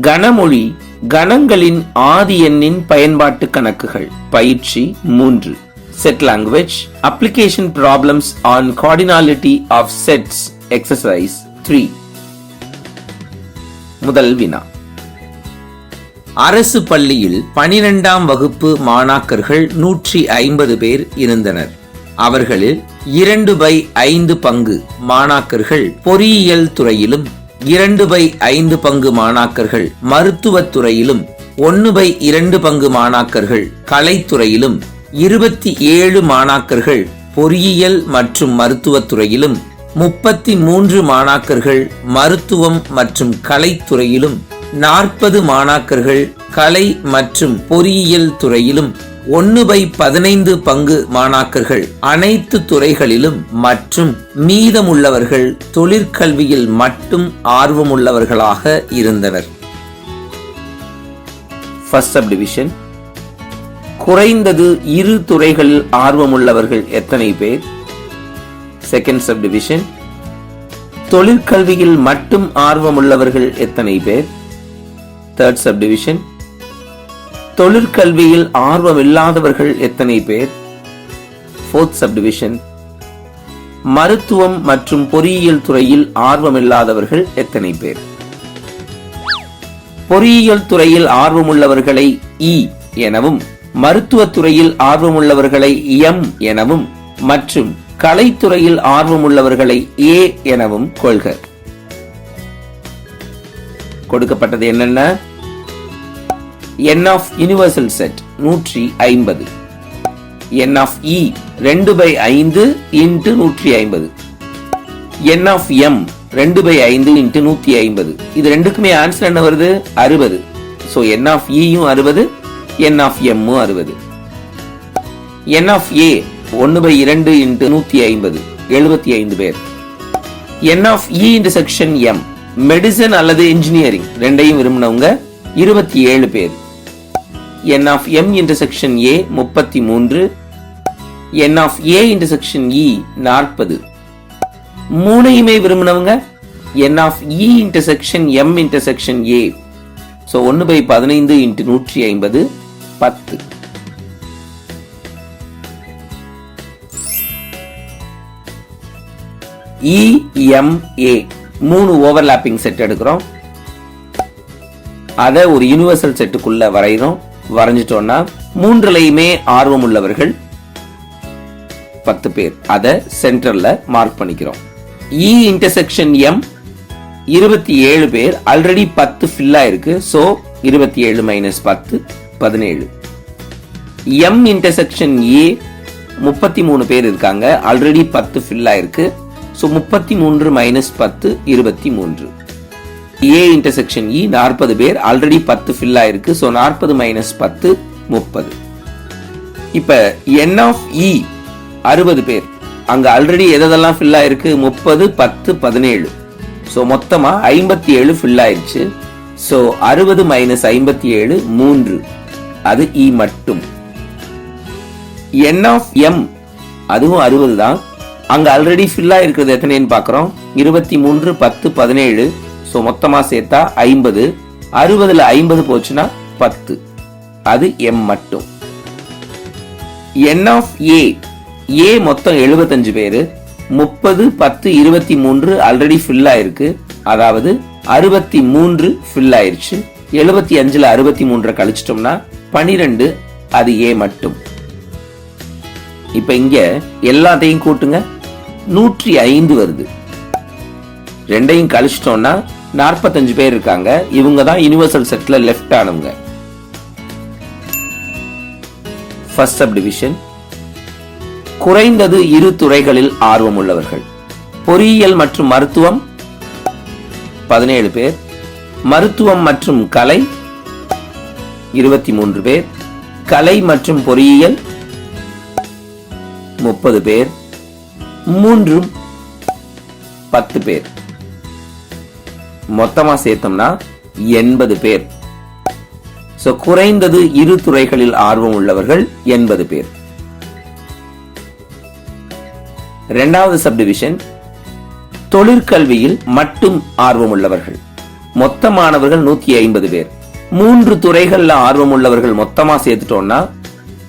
கனமொழி கணங்களின் ஆதி எண்ணின் பயன்பாட்டு கணக்குகள். பயிற்சி மூன்று. Set language application problems on cardinality of sets exercise three முதல் வினா. அரசு பள்ளியில் பனிரெண்டாம் வகுப்பு மாணாக்கர்கள் நூற்றி ஐம்பது பேர் இருந்தனர். அவர்களில் இரண்டு பை ஐந்து பங்கு மாணாக்கர்கள் பொறியியல் துறையிலும் இரண்டு பை ஐந்து பங்கு மாணாக்கர்கள் மருத்துவத் துறையிலும் ஒன்னு பை இரண்டு பங்கு மாணாக்கர்கள் கலைத்துறையிலும் இருபத்தி ஏழு மாணாக்கர்கள் பொறியியல் மற்றும் மருத்துவத் துறையிலும் முப்பத்தி மூன்று மாணாக்கர்கள் மருத்துவம் மற்றும் கலைத்துறையிலும் நாற்பது மாணாக்கர்கள் கலை மற்றும் பொறியியல் துறையிலும் ஒன்னு பை பதினைந்து பங்கு மாணாக்கர்கள். அனைத்து துறைகளிலும் மற்றும் மீதமுள்ளவர்கள் தொழிற்கல்வியில் மட்டும் ஆர்வமுள்ளவர்களாக இருந்தனர். ஃபர்ஸ்ட் சப்டிவிஷன் குறைந்தது இரு துறைகளில் ஆர்வமுள்ளவர்கள் எத்தனை பேர்? செகண்ட் சப் டிவிஷன் தொழிற்கல்வியில் மட்டும் ஆர்வமுள்ளவர்கள் எத்தனை பேர்? தேர்ட் சப் டிவிஷன் தொழிற்கல்வியில் ஆர்வம் இல்லாதவர்கள் எத்தனை பேர்? ஃபோர்த் சப்டிவிஷன் மருத்துவம் மற்றும் பொறியியல் துறையில் ஆர்வமில்லாதவர்கள் எத்தனை பேர்? பொறியியல் துறையில் ஆர்வமுள்ளவர்களை இ எனவும் மருத்துவத்துறையில் ஆர்வமுள்ளவர்களை எம் எனவும் மற்றும் கலைத்துறையில் ஆர்வமுள்ளவர்களை ஏ எனவும் கொள்க. கொடுக்கப்பட்டது என்னென்ன? என் ஆஃப் யூனிவர்சல் செட் நூற்றி ஐம்பது. என் ஆஃப் இ ரெண்டு பை ஐந்து இன்ட்டு நூற்றி ஐம்பது. என் ஆஃப் எம் ரெண்டு பை ஐந்து இன்ட்டு நூற்றி ஐம்பது. இது ரெண்டுக்குமே ஆன்சர் என்ன வருது? அறுபது. ஸோ என் ஆஃப் இயும் e அறுபது என் ஆஃப் எம்மும் அறுபது. என் ஆஃப் ஏ ஒன்று பை இரண்டு இன்ட்டு நூற்றி ஐம்பது. எழுபத்தி ஐந்து பேர். N of E intersection M medicine அல்லது இன்ஜினியரிங் ரெண்டையும் விரும்பினவங்க இருபத்தி ஏழு பேர். N of M intersection A முப்பத்தி மூன்று N of A intersection E நாற்பது. மூணையுமே விரும்பினவங்க n of E intersection M intersection A so ஒன்று பை பதினைந்து இன்ட்டு நூற்றி ஐம்பது பத்து. E, இஎம்ஏ மூணு ஓவர்லாப்பிங் செட் எடுக்கிறோம். அதை ஒரு யூனிவர்சல் செட்டுக்குள்ள வரைகிறோம் வரைஞ்சிட்டோம்னா மூன்றுலையுமே ஆர்வம் உள்ளவர்கள் பத்து பேர். அதை சென்டர்ல மார்க் பண்ணிக்கிறோம். இ இன்டர்செக்ஷன் எம் இருபத்தி ஏழு பேர். ஆல்ரெடி பத்து ஃபில் ஆயிருக்கு. ஸோ இருபத்தி ஏழு மைனஸ் பத்து பதினேழு. எம் இன்டர்செக்ஷன் ஏ முப்பத்தி மூணு பேர் இருக்காங்க. ஆல்ரெடி பத்து ஃபில் ஆயிருக்கு. ஸோ முப்பத்தி மூன்று மைனஸ் பத்து இருபத்தி மூன்று. ஏ இன்டர்செக்ஷன் இ நாற்பது பேர். ஆல்ரெடி பத்து ஃபில் ஆயிருக்கு. ஸோ நாற்பது மைனஸ் பத்து முப்பது. இப்ப என் ஆஃப் இ அறுபது பேர். அங்க ஆல்ரெடி எதெல்லாம் ஃபில் ஆயிருக்கு? முப்பது பத்து பதினேழு. ஸோ மொத்தமா ஐம்பத்தி ஏழு ஃபில் ஆயிடுச்சு ஸோ அறுபது மைனஸ் ஐம்பத்தி ஏழு மூன்று. அது இ மட்டும். என் ஆஃப் எம் அதுவும் அறுபது தான். அங்க ஆல்ரெடி ஃபில் இருக்கிறது எத்தனைன்னு பார்க்குறோம் இருபத்தி மூன்று பத்து பதினேழு. ஸோ மொத்தமாக சேர்த்தா ஐம்பது. அறுபதுல ஐம்பது போச்சுன்னா பத்து. அது எம் மட்டும். என் ஆஃப் ஏ ஏ மொத்தம் எழுபத்தஞ்சு பேரு. முப்பது பத்து இருபத்தி மூன்று ஆல்ரெடி ஃபில் ஆயிருக்கு. அதாவது அறுபத்தி மூன்று ஃபில் ஆயிருச்சு. எழுபத்தி அஞ்சுல அறுபத்தி மூன்றை கழிச்சிட்டோம்னா பனிரெண்டு அது ஏ மட்டும். இப்ப இங்க எல்லாத்தையும் கூட்டுங்க. நூற்றி ஐந்து வருது. ரெண்டையும் கழிச்சிட்டோம்னா நாற்பத்தஞ்சு பேர் இருக்காங்க. இவங்க தான் யூனிவர்சல் செட்டில் லெஃப்ட் ஆனவங்க. ஃபர்ஸ்ட் சப் டிவிஷன் குறைந்தது இரு துறைகளில் ஆர்வம் உள்ளவர்கள். பொறியியல் மற்றும் மருத்துவம். பதினேழு பேர். மருத்துவம் மற்றும் கலை. இருபத்தி மூன்று பேர். கலை மற்றும் பொறியியல். முப்பது பேர். மூன்றும் பத்து பேர். மொத்தமாக சேர்த்தோம்னா எண்பது பேர். ஸோ குறைந்தது இரு துறைகளில் ஆர்வம் உள்ளவர்கள் எண்பது பேர். இரண்டாவது சப்டிவிஷன் தொழிற்கல்வியில் மட்டும் ஆர்வம் உள்ளவர்கள். மொத்த மாணவர்கள் நூத்தி ஐம்பது பேர். மூன்று துறைகள்ல ஆர்வம் உள்ளவர்கள் மொத்தமா சேர்த்துட்டோம்னா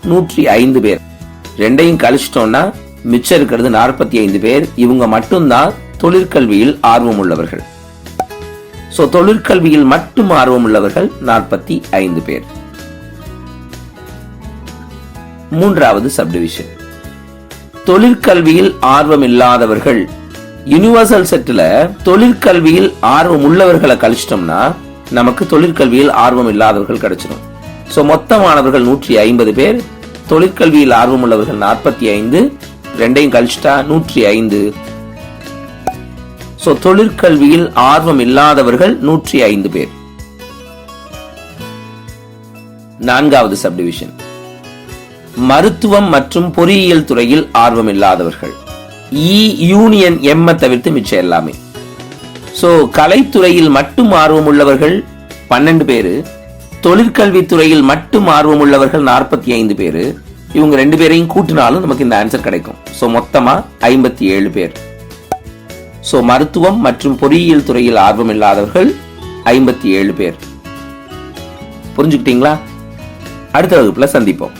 நூற்றி ஐந்து பேர். ரெண்டையும் கழிச்சிட்டோம்னா மிச்சம் இருக்கிறது நாற்பத்தி ஐந்து பேர். இவங்க மட்டும்தான் தொழிற்கல்வியில் ஆர்வம் உள்ளவர்கள். ஸோ தொழிற்கல்வியில் மட்டும் ஆர்வம் உள்ளவர்கள் நாற்பத்தி ஐந்து பேர். மூன்றாவது சப்டிவிஷன் தொழிற்கல்வியில் ஆர்வம் இல்லாதவர்கள் யூனிவர்சல் செட்டில் தொழிற்கல்வியில் ஆர்வம் உள்ளவர்களை கழிச்சிட்டோம்னா நமக்கு தொழிற்கல்வியில் ஆர்வம் இல்லாதவர்கள் கிடைச்சிடும் ஸோ மொத்த மாணவர்கள் நூற்றி ஐம்பது பேர் தொழிற்கல்வியில் ஆர்வம் உள்ளவர்கள் நாற்பத்தி ஐந்து ரெண்டையும் கழிச்சிட்டா நூற்றி ஐந்து. ஸோ தொழிற்கல்வியில் ஆர்வம் இல்லாதவர்கள் நூற்றி ஐந்து பேர். நான்காவது சப்டிவிஷன் மருத்துவம் மற்றும் பொறியியல் துறையில் ஆர்வம் இல்லாதவர்கள். இ யூனியன் எம்ம தவிர்த்து மிச்சம் எல்லாமே. சோ கலைத்துறையில் மட்டும் ஆர்வம் உள்ளவர்கள் பன்னெண்டு பேரு. தொழிற்கல்வி துறையில் மட்டும் ஆர்வம் உள்ளவர்கள் நாற்பத்தி ஐந்து பேரு. இவங்க ரெண்டு பேரையும் கூட்டினாலும் நமக்கு இந்த ஆன்சர் கிடைக்கும். ஸோ மொத்தமா ஐம்பத்தி ஏழு பேர். சோ மருத்துவம் மற்றும் பொறியியல் துறையில் ஆர்வம் இல்லாதவர்கள் ஐம்பத்தி ஏழு பேர். புரிஞ்சுக்கிட்டீங்களா? அடுத்த வகுப்புல சந்திப்போம்.